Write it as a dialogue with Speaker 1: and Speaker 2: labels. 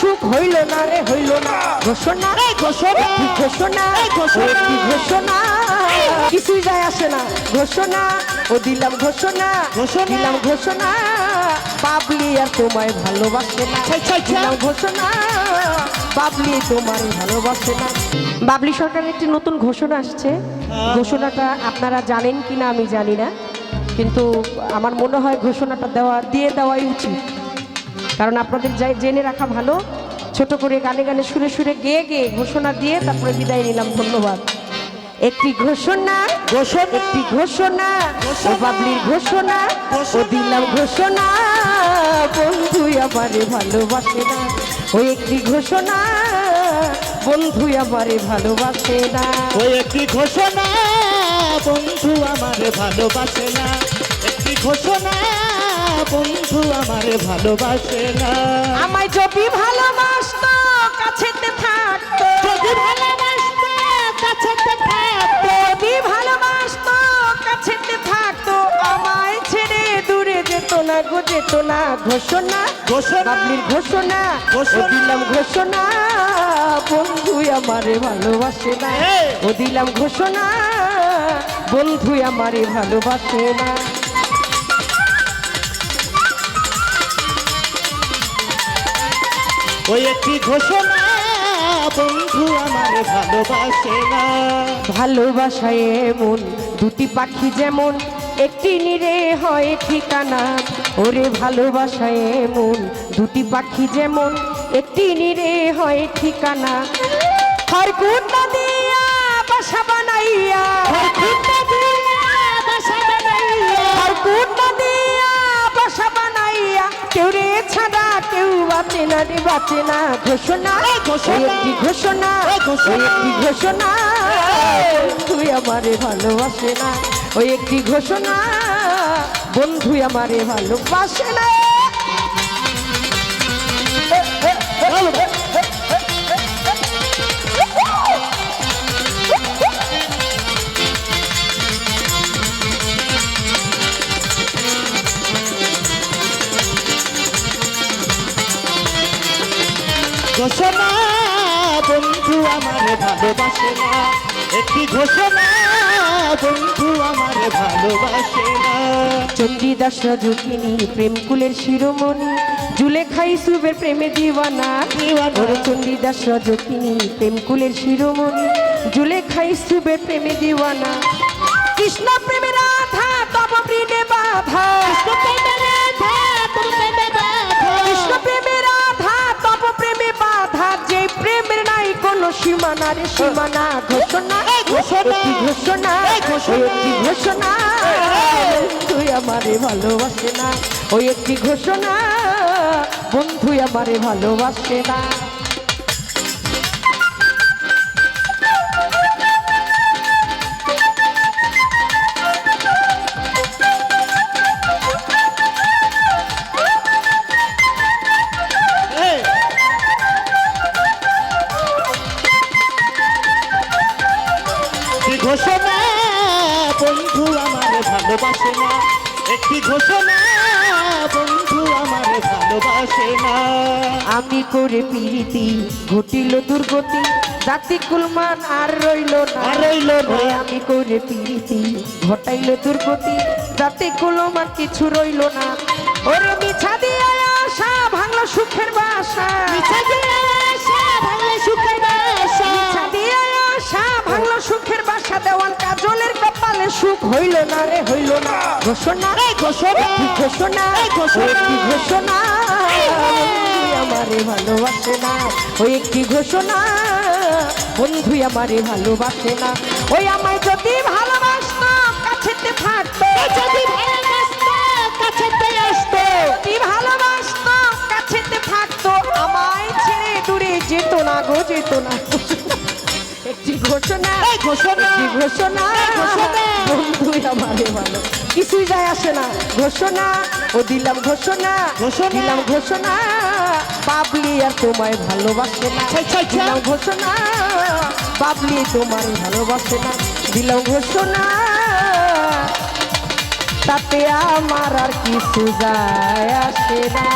Speaker 1: সুখ হইল না রে হইল না। ঘোষণা।
Speaker 2: এই ঘোষণা।
Speaker 1: কি ঘোষণা।
Speaker 2: ঘোষণা।
Speaker 1: কি ঘোষণা? কিছুই যায় আসে না। ঘোষণা। ও দিলাম ঘোষণা।
Speaker 2: ঘোষণা।
Speaker 1: দিলাম ঘোষণা। বাবলি আর তোমায় ভালোবাসে না। দিলাম ঘোষণা। বাবলি তোমায় ভালোবাসে না। বাবলি সরকারের একটি নতুন ঘোষণা আসছে। ঘোষণাটা আপনারা জানেন কিনা আমি জানি না। কিন্তু আমার মনে হয় ঘোষণাটা দেওয়া দিয়ে দেওয়াই উচিত। কারণ আপনাদের যাই জেনে রাখা ভালো ছোট করে গানে গানে সুরে সুরে গেয়ে গেয়ে ঘোষণা দিয়ে তারপরে বিদায় নিলাম ধন্যবাদ একটি ঘোষণা
Speaker 2: ঘোষণা।
Speaker 1: একটি ঘোষণা ও
Speaker 2: ঘোষণা।
Speaker 1: বাবলির ঘোষণা ও। দিলাম ঘোষণা বন্ধু আমারে ভালোবাসে না ওই একটি ঘোষণা বন্ধু আমারে ভালোবাসে না
Speaker 2: ওই একটি ঘোষণা বন্ধু আমারে ভালোবাসে না ঘোষণা বন্ধু আমারে ভালোবাসে না
Speaker 1: আমায় যদি ভালোবাসতো কাছেতে থাকতো
Speaker 2: যদি ভালোবাসতে কাছেতে থাকতো
Speaker 1: যদি ভালোবাসতো কাছেতে থাকতো আমায় ছেড়ে দূরে যেত না গো যেত না ঘোষণা
Speaker 2: ঘোষণা।
Speaker 1: বাবলির ঘোষণা
Speaker 2: ঘোষণা।
Speaker 1: দিলাম ঘোষণা বন্ধু আমারে ভালোবাসে না। ও দিলাম ঘোষণা বন্ধু আমারে ভালোবাসে না
Speaker 2: ওই একটি ঘোষণা বন্ধু আমারে ভালোবাসে না।
Speaker 1: ভালোবাসায় এমন দুটি পাখি যেমন একটি নিরে হয় ঠিকানা। ওরে ভালোবাসায় এমন দুটি পাখি যেমন একটি নিরে হয় ঠিকানা। খড়কুটা দিয়া বাসা বানাইয়া খড়কুটা বাঁচে না বাঁচে না ঘোষণা একটি ঘোষণা একটি ঘোষণা তুই আমারে ভালোবাসে না ওই একটি ঘোষণা বন্ধু আমারে ভালোবাসে না
Speaker 2: ঘোষণা বন্ধু আমারে ভালোবাসে না। একটি ঘোষণা বন্ধু আমারে ভালোবাসে না।
Speaker 1: চণ্ডীদাস রজকিনী প্রেমকুলের শিরোমণি জুলেখাই সুবের প্রেমে দিওয়ানা। ওরে চণ্ডীদাস রজকিনী প্রেমকুলের শিরোমণি জুলেখাই সুবের প্রেমে দিওয়ানা। কৃষ্ণ প্রেমে রাধা তব প্রিনে বাধা। কৃষ্ণ প্রেমে রাধা তব সীমানা রে সীমানা ঘোষণা
Speaker 2: ঘোষণা।
Speaker 1: ঘোষণা
Speaker 2: ঘোষণা।
Speaker 1: তুই আমারে ভালোবাসে না ওই একটি ঘোষণা। বন্ধু আমারে ভালোবাসে না।
Speaker 2: ঘোষণা বন্ধু আমারে ভালোবাসে না। একটি ঘোষণা বন্ধু আমারে ভালোবাসে না।
Speaker 1: আমি করে পিরিতি ঘটিল দুর্গতি জাতি কুলমান আর রইল না।
Speaker 2: রইল না।
Speaker 1: আমি করে পিরিতি ঘটাইল দুর্গতি জাতি কুলমান কিছু রইল না। ওরে মিছা দিয়ে আশা ভাঙলো সুখের বাসা।
Speaker 2: মিছা দিয়ে আশা ভাঙলে সুখের বাসা।
Speaker 1: সুখ হইল না রে হইল না। ঘোষণা
Speaker 2: এই ঘোষণা
Speaker 1: ঘোষণা
Speaker 2: ঘোষণা।
Speaker 1: ঘোষণা। আমারে ভালোবাসে না ওই একটি ঘোষণা। বন্ধু আমারে ভালোবাসে না। ওই আমায় যদি ভালোবাসতো কাছেতে থাকতো।
Speaker 2: যদি ভালোবাসতো কাছেতে আসতো।
Speaker 1: যদি ভালোবাসতো কাছেতে থাকতো। আমায় ছেড়ে দূরে যেত না গো যেত না। ঘোষণা।
Speaker 2: ঘোষণা।
Speaker 1: ঘোষণা।
Speaker 2: ঘোষণা।
Speaker 1: বন্ধু আমারে ভালো। কিছুই যায় আসে না। ঘোষণা ও দিলাম ঘোষণা।
Speaker 2: ঘোষণা।
Speaker 1: দিলাম ঘোষণা। বাবলি আর তোমায় ভালোবাসে না। দিলাম ঘোষণা। বাবলি তোমায় ভালোবাসে না। দিলাম ঘোষণা। তাতে আমার আর কিছু যায় আসে না।